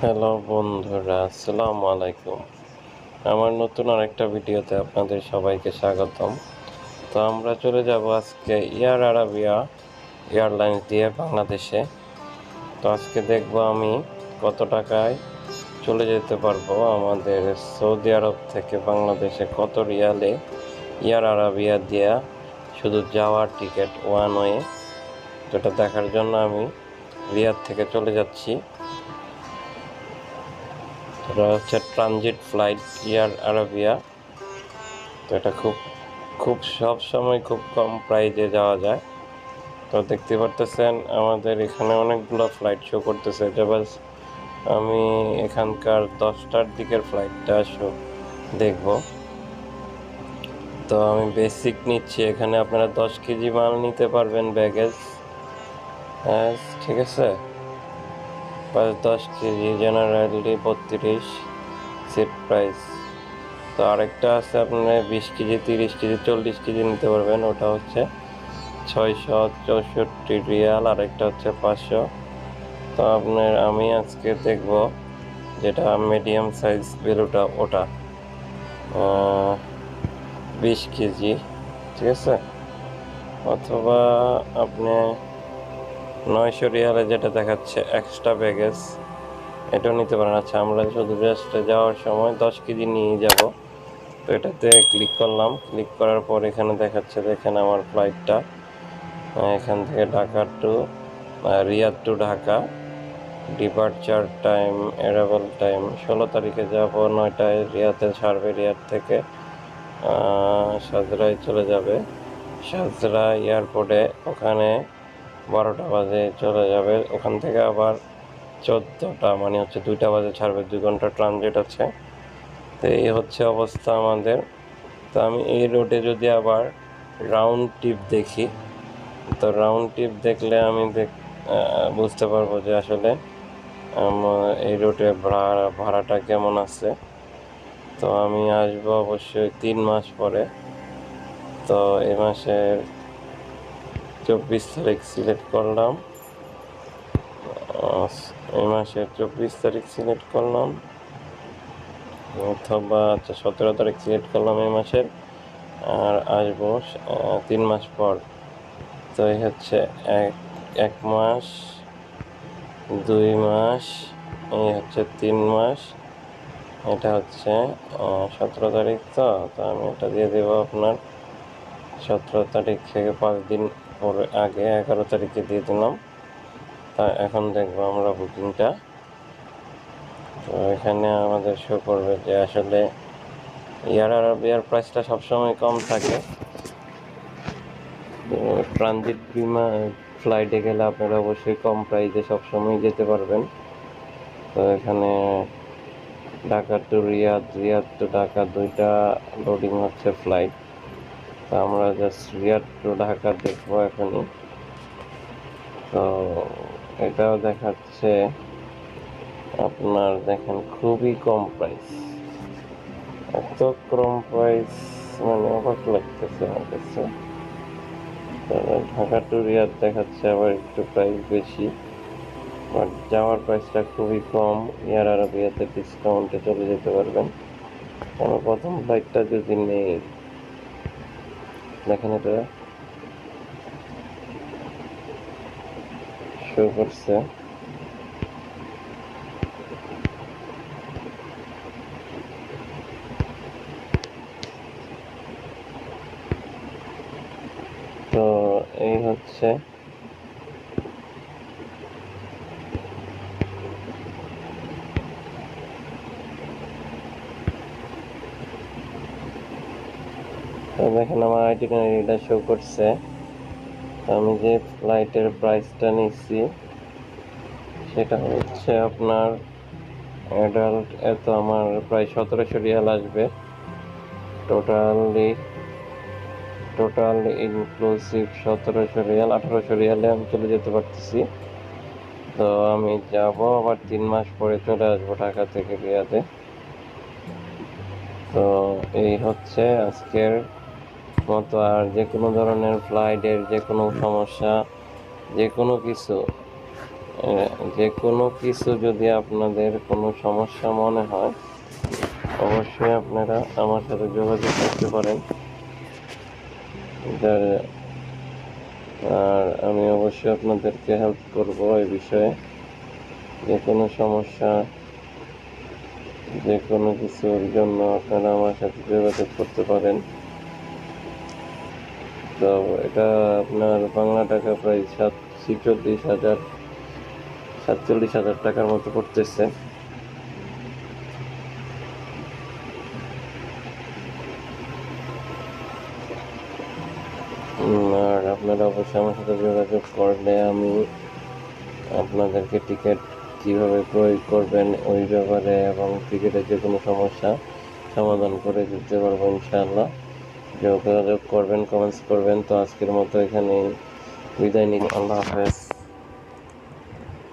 Hello বন্ধুরা, আসসালামু আলাইকুম। আমার নতুন আরেকটা ভিডিওতে আপনাদের সবাইকে স্বাগতম। তো আমরা চলে যাব আজকে এয়ার আরাবিয়া এয়ারলাইন্স দিয়ে বাংলাদেশে। তো আজকে দেখব আমি কত টাকায় চলে যেতে পারব আমাদের সৌদি আরব থেকে বাংলাদেশে কত রিয়ালে এয়ার আরাবিয়া দিয়া শুধু যাওয়ার টিকিট ওয়ান ওয়ে। যেটা দেখার জন্য আমি রিয়াদ থেকে চলে যাচ্ছি। এটা হচ্ছে ট্রানজিট ফ্লাইট এয়ার আরাবিয়া। তো এটা খুব খুব সব সময় খুব কম প্রাইজে যাওয়া যায়। তো দেখতে পারতেছেন আমাদের এখানে অনেকগুলো ফ্লাইট শো করতেছে। এটা আমি এখানকার দশটার দিকের ফ্লাইটটা শো দেখব। তো আমি বেসিক নিচ্ছি, এখানে আপনারা দশ কেজি মাল নিতে পারবেন ব্যাগেজ। হ্যাঁ ঠিক আছে? পাঁচ, দশ কেজি, জেনারেলি বত্রিশ সিট প্রাইস তো আরেকটা আছে আপনার বিশ কেজি, তিরিশ কেজি, চল্লিশ কেজি নিতে পারবেন। ওটা হচ্ছে ছয়শো চৌষট্টি রিয়াল, আরেকটা হচ্ছে পাঁচশো। তো আপনার, আমি আজকে দেখব যেটা মিডিয়াম সাইজ বেলুটা, ওটা। বিশ কেজি, ঠিক আছে? অথবা আপনি নয়শো রিয়ালে যেটা দেখাচ্ছে এক্সট্রা ব্যাগেজ এটাও নিতে পারেন। আচ্ছা আমরা শুধু জাস্ট যাওয়ার সময় দশ কেজি নিয়ে যাব। তো এটাতে ক্লিক করলাম। ক্লিক করার পর এখানে দেখাচ্ছে, দেখেন আমার ফ্লাইটটা এখান থেকে Dhaka to Riyadh to Dhaka. Departure time arrival time ষোলো তারিখে যাব, নয়টায় রিয়াদে ছাড়বে, রিয়াদ থেকে সাজরায় চলে যাবে। সাজরা এয়ারপোর্টে ওখানে বারোটা বাজে চলে যাবে। ওখান থেকে আবার চোদ্দোটা মানে হচ্ছে দুইটা বাজে ছাড়বে, দুই ঘণ্টা ট্রানজিট আছে। তো এই হচ্ছে অবস্থা আমাদের। তো আমি এই রোডে যদি আবার রাউন্ড টিপ দেখি, তো রাউন্ড টিপ দেখলে আমি দেখ বুঝতে পারব যে আসলে এই রোডে ভাড়া, ভাড়াটা কেমন আছে। তো আমি আসব অবশ্যই তিন মাস পরে। তো এই মাসের চব্বিশ তারিখ সিলেক্ট করলাম। এই মাসের চব্বিশ তারিখ সিলেক্ট করলাম। অথবা আচ্ছা সতেরো তারিখ সিলেক্ট করলাম এই মাসের। আর আসব তিন মাস পর। তো এই হচ্ছে এক এক মাস, দুই মাস, এই হচ্ছে তিন মাস। এটা হচ্ছে সতেরো তারিখ তো তো আমি এটা দিয়ে দেবো আপনার। সতেরো তারিখ থেকে পাঁচ দিন পরে আগে এগারো তারিখে দিয়ে দিলাম। তা এখন দেখব আমরা বুকিংটা। তো এখানে আমাদের শো করবে যে আসলে এয়ার আরবিয়ার প্রাইসটা সবসময় কম থাকে। ট্রানজিট বিমা ফ্লাইটে গেলে আপনারা অবশ্যই কম প্রাইসে সবসময় যেতে পারবেন। তো এখানে ঢাকা টু রিয়াদ রিয়াদ টু ঢাকা দুইটা লোডিং হচ্ছে ফ্লাইট আমরা জাস্ট রিয়াদ টু ঢাকা দেখব এখনই। তো এটাও দেখাচ্ছে আপনার দেখেন খুবই কম প্রাইস এত কম প্রাইস মানে অবাক লাগতেছে আমার কাছে। ঢাকা টু রিয়াদ দেখাচ্ছে আবার একটু প্রাইস বেশি। বাট যাওয়ার প্রাইসটা খুবই কম এয়ার আরবিয়াতে ডিসকাউন্টে চলে যেতে পারবেন। আমার প্রথম ফ্লাইটটা যদি নেই দেখেন এটা শো করছে। তো এই হচ্ছে দেখেন আমার আইটিনারিটা শো করছে। আমি যে ফ্লাইটের প্রাইসটা নিচ্ছি, সেটা হচ্ছে আপনার অ্যাডাল্ট এত আমার প্রায় সতেরোশো রিয়াল আসবে। টোটালি টোটাল ইনক্লুসিভ সতেরোশো রিয়াল, আঠারোশো রিয়ালে আমি চলে যেতে পারতেছি। তো আমি যাব, আবার তিন মাস পরে চলে আসব ঢাকা থেকে রিয়াতে তো এই হচ্ছে আজকের মতো আর যে কোনো ধরনের ফ্লাইটের যে কোনো সমস্যা, যে কোনো কিছু যে কোনো কিছু যদি আপনাদের কোনো সমস্যা মনে হয়, অবশ্যই আপনারা আমার সাথে যোগাযোগ করতে পারেন। আর আমি অবশ্যই আপনাদেরকে হেল্প করব এই বিষয়ে। যে কোনো সমস্যা, যে কোনো কিছুর জন্য আপনারা আমার সাথে যোগাযোগ করতে পারেন। তো এটা আপনার বাংলা টাকা প্রায় সাত, ছিচল্লিশ হাজার, সাতচল্লিশ হাজার টাকার মতো পড়তেছে। আর আপনারা অবশ্যই আমার সাথে যোগাযোগ করলে আমি আপনাদেরকে টিকিট কীভাবে প্রয়োগ করবেন ওই ব্যাপারে এবং টিকিটের যে কোনো সমস্যা সমাধান করে দিতে পারব ইনশাআল্লাহ। যোগাযোগ করবেন কমেন্টস করবেন তো আজকের মতো এখানে বিদায় নিন আল্লাহ হাফেজ।